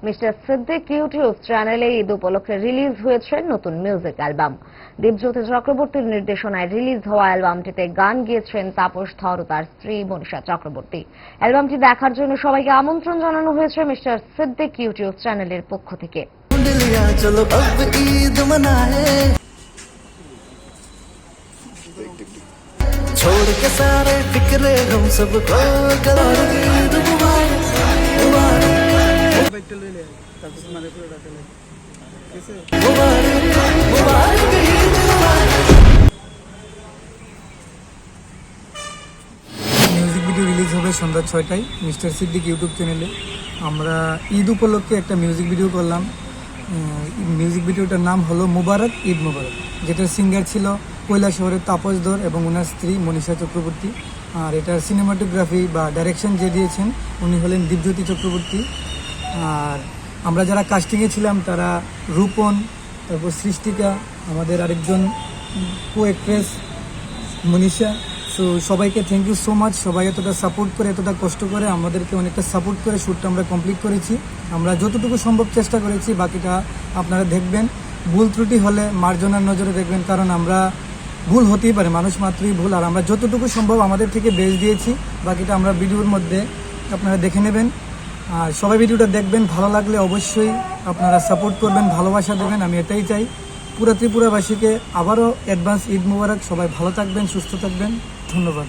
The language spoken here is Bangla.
মিস্টার সিদ্দিক ইউটিউব চ্যানেলে ঈদ উপলক্ষে রিলিজ হয়েছে নতুন মিউজিক অ্যালবাম দীপজ্যোতি চক্রবর্তীর নির্দেশনায় রিলিজ হওয়া অ্যালবামটিতে গান গিয়েছেন তাপস ধর ও তার স্ত্রী মনীষা চক্রবর্তী অ্যালবামটি দেখার জন্য সবাইকে আমন্ত্রণ জানানো হয়েছে মিস্টার সিদ্দিক ইউটিউব চ্যানেলের পক্ষ থেকে ढूंढ लिया चलो अब ईद मनाए छोड़ के सारे फिक्रे हम सबको মিউজিক ভিডিও রিলিজ হবে সন্ধ্যা ছয়টায়। মিস্টার সিদ্দিক ইউটিউব চ্যানেলে। আমরা ঈদ উপলক্ষে একটা মিউজিক ভিডিও করলাম। মিউজিক ভিডিওটার নাম হলো মুবারক, ঈদ মুবারক। যেটার সিঙ্গার ছিল কৈলা শহরের তাপস ধর এবং ওনার স্ত্রী মনীষা চক্রবর্তী। আর এটার সিনেমাটোগ্রাফি বা ডাইরেকশন যে দিয়েছেন, উনি হলেন দীপজ্যোতি চক্রবর্তী। আর আমরা যারা কাস্টিংয়ে ছিলাম, তারা রূপন, তারপর সৃষ্টিকা, আমাদের আরেকজন কো অ্যাক্ট্রেস মনীষা। সো সবাইকে থ্যাংক ইউ সো মাচ সবাই এতটা সাপোর্ট করে, এতটা কষ্ট করে, আমাদেরকে অনেকটা সাপোর্ট করে শ্যুটটা আমরা কমপ্লিট করেছি। আমরা যতটুকু সম্ভব চেষ্টা করেছি, বাকিটা আপনারা দেখবেন। ভুল ত্রুটি হলে মার্জনার নজরে দেখবেন, কারণ আমরা ভুল হতেই পারে, মানুষ মাত্রই ভুল। আর আমরা যতটুকু সম্ভব আমাদের থেকে বেশ দিয়েছি, বাকিটা আমরা ভিডিওর মধ্যে আপনারা দেখে নেবেন। আর সবাই ভিডিওটা দেখবেন, ভালো লাগলে অবশ্যই আপনারা সাপোর্ট করবেন, ভালোবাসা দেবেন, আমি এটাই চাই। পুরা ত্রিপুরাবাসীকে আবারও অ্যাডভান্স ঈদ মুবারক, সবাই ভালো থাকবেন, সুস্থ থাকবেন, ধন্যবাদ।